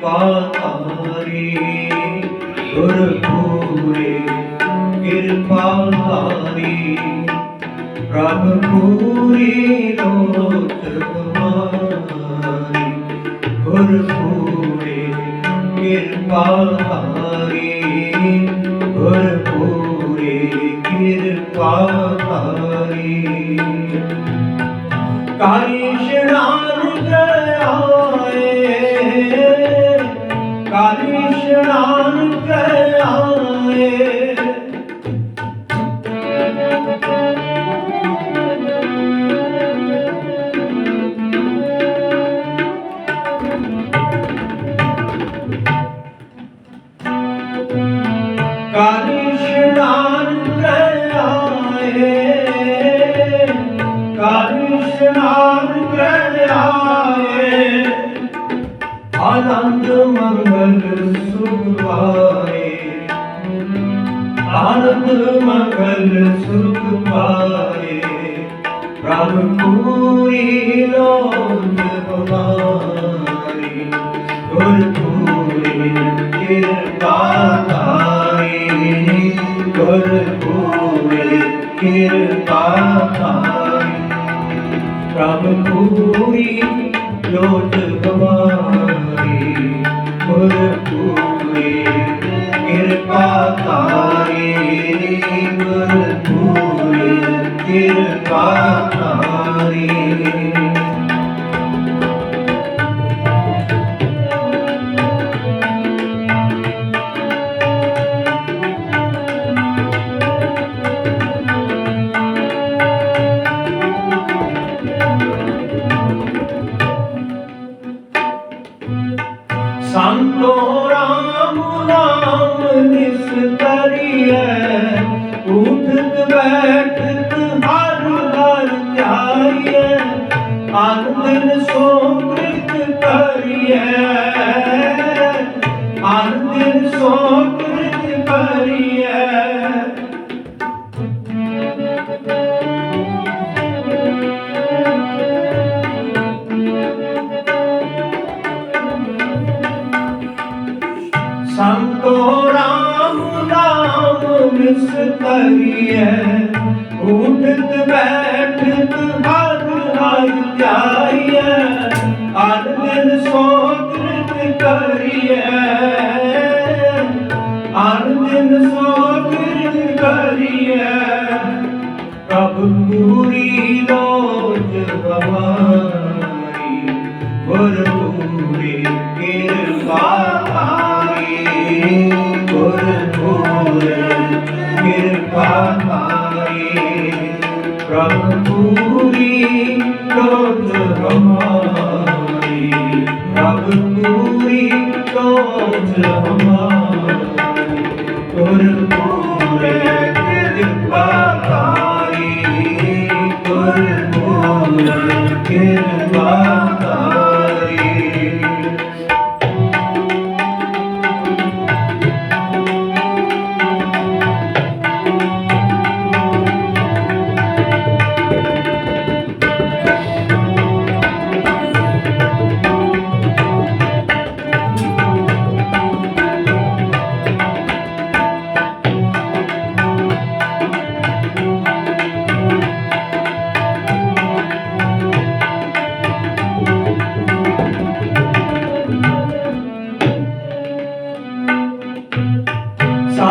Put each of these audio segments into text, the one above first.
ਕਿਰਪਾ ਧਾਰੀ ਗੁਰ ਪੂਰੇ ਕਿਰਪਾ ਧਾਰੀ। ਪ੍ਰਭ ਪੂਰੀ ਲੋਚ ਹਮਾਰੀ ਗੁਰ ਪੂਰੇ ਕਿਰਪਾ ਧਾਰੀ। ਗੁਰ ਪੂਰੇ ਕਿਰਪਾ ਧਾਰੀ। ਕਾਲੀ ਕਾਲੀ ਆਨੰਦ ਮੰਗਲ ਸੁਖਾਏ ਆਨੰਦ ਮੰਗਲ ਸੁਖ ਪਾਏ ਪ੍ਰਭ ਪੂਰੀ ਲੋਕ ਹਮਾਰੀ ਗੁਰ ਪੂਰੀ ਕਿਰਪਾ ਤਾਰੀ ਗੁਰ ਪੂਰੀ ਕਿਰਪਾ ਤਾਰੀ ਪ੍ਰਭ ਪੂਰੀ ਲੋਚ ਸੰਤੋ ਰਾਮ ਨਾਮ ਨਿਸਤਰੀਐ ਉਠਤ ਬੈਠਤ ਹਰ ਹਰ ਧਿਆਈਐ ਆਨੰਦਨ ਸੋਕ੍ਰਿਤ ਕਰੀਐ। ਆਨੰਦਨ ਸੋਕ੍ਰਿਤ ਕਰੀਐ। ਸੰਤੋ ਰਾਮ ਨਾਮ ਨਿਸਤਰੀਐ ਉਠਤ ਬੈਠਤ ਹਰ ਹਰ ਧਿਆਈਐ ਆਨੰਦ ਸੋਕ੍ਰਿਤ ਕਰੀਐ। ਆਨੰਦ ਸੋਕ੍ਰਿਤ ਕਰੀਐ। ਪ੍ਰਭ ਪੂਰੀ ਲੋਚ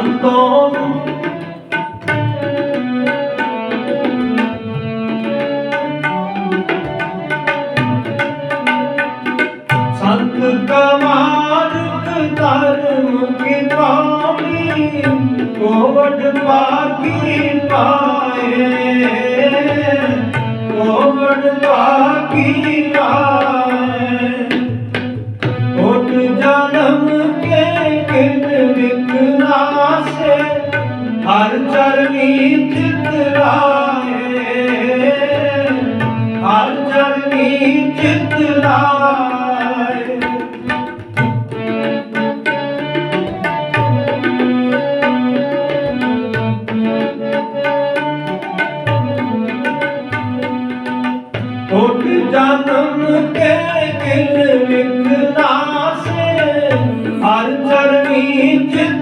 ਸੰਤੋਂ ਸੰਤ ਕਮਾਰਕ ਧਰਮ ਕੀ ਪਾਵੀ ਕੋਵਡ ਪਾਕੀ ਪਾਏ ਕੋਵਡ ਪਾਕੀ ਪਾਏ ਹਰ ਚਰਨੀ ਚਿਤ ਲਾਏ ਹਰ ਚਰਨੀ ਚਿਤ ਲਾਏ ਕੋਟ ਜਨਮ ਕੇ ਕਿਨ ਵਿਕਨਾਸੇ लोग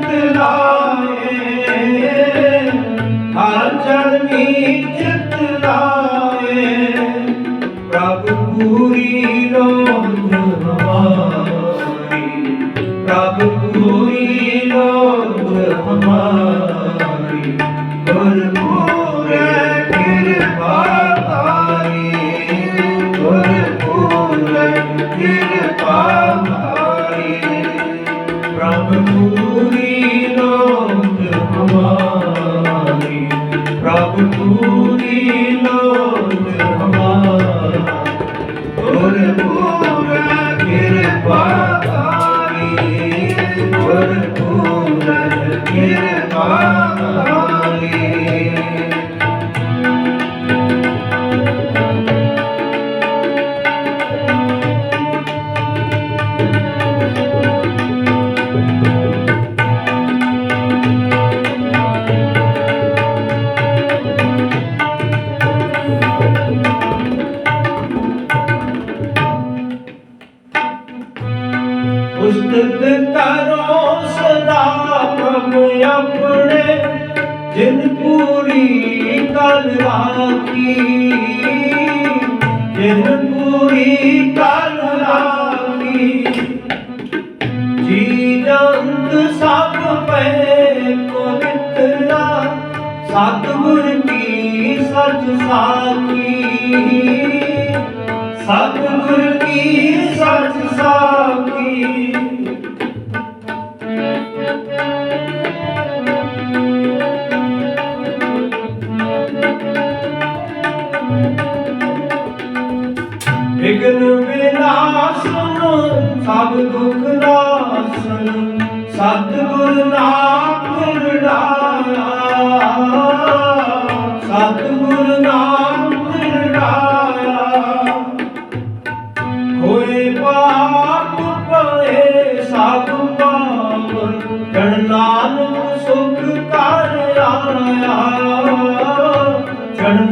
ਆਪਣੇ ਜਿਨ ਪੂਰੀ ਕਲ ਰਾਖੀ ਜਿਨ ਪੂਰੀ ਕਲ ਰਾਖੀ ਜੀ ਜੰਤ ਸਭ ਪੈ ਪਵਿੱਤਰਾ ਸਤਿਗੁਰ ਕੀ ਸਚ ਸਾਖੀ। ਸਤਿਗੁਰ ਕੀ ਸਚ ਸਾਖੀ।